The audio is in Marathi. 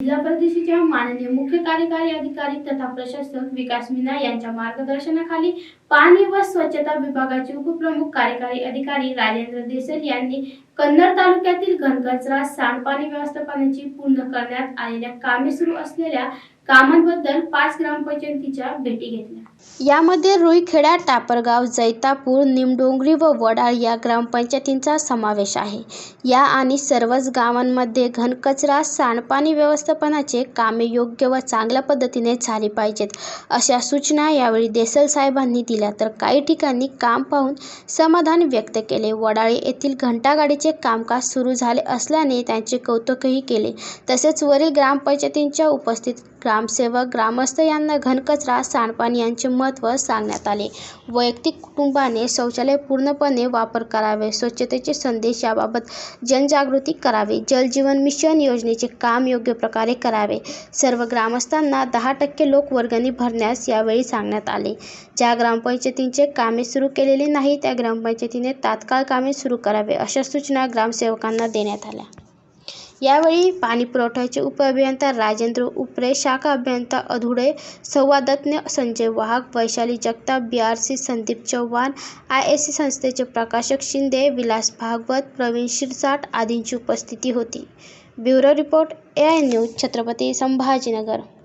जिल्हा परिषदेच्या माननीय मुख्य कार्यकारी अधिकारी तथा प्रशासक विकास मीना यांच्या मार्गदर्शनाखाली पाणी व स्वच्छता विभागाचे उपप्रमुख कार्यकारी अधिकारी राजेंद्र देसर यांनी कन्नड तालुक्यातील घनकचरा सांडपाणी व्यवस्थापनाची पूर्ण करण्यात आलेल्या कामे सुरू असलेल्या कामांबद्दल पाच ग्रामपंचायतीच्या भेटी घेतल्या. यामध्ये रुईखेडा टापरगाव जैतापूर निमडोंगरी व वडाळ या ग्रामपंचायतींचा समावेश आहे. या आणि सर्वच गावांमध्ये घनकचरा सांडपाणी व्यवस्थापनाचे कामे योग्य व चांगल्या पद्धतीने झाली पाहिजेत अशा सूचना यावेळी देसल साहेबांनी दिल्या. तर काही ठिकाणी काम पाहून समाधान व्यक्त केले. वडाळे येथील घंटागाडीचे कामकाज सुरू झाले असल्याने त्यांचे कौतुकही केले. तसेच वरील ग्रामपंचायतींच्या उपस्थित ग्रामसेवक ग्रामस्थ यांना घनकचरा सांडपाणी यांचे महत्त्व सांगण्यात आले. वैयक्तिक कुटुंबाने शौचालय पूर्णपणे वापर करावे स्वच्छतेचे संदेश याबाबत जनजागृती करावी जलजीवन मिशन योजनेचे काम योग्य प्रकारे करावे. सर्व ग्रामस्थांना दहा टक्के लोक वर्गणी भरण्यास यावेळी सांगण्यात आले. ज्या ग्रामपंचायतींचे कामे सुरू केलेली नाही त्या ग्रामपंचायतीने तात्काळ कामे सुरू करावे अशा सूचना सूचना ग्रामसेवकांना देण्यात आल्या. यावेळी पाणी पुरवठ्याचे उपअभियंता राजेंद्र उपरे शाखा अभियंता अधुडे संवादतज्ञ Sanjay Wahak Vaishali Jagtap B R C Sandeep Chavan I S C संस्थेचे प्रकाशक शिंदे विलास भागवत प्रवीण शिरसाट आदींची उपस्थिती होती. Bureau report A I news Chhatrapati Sambhajinagar.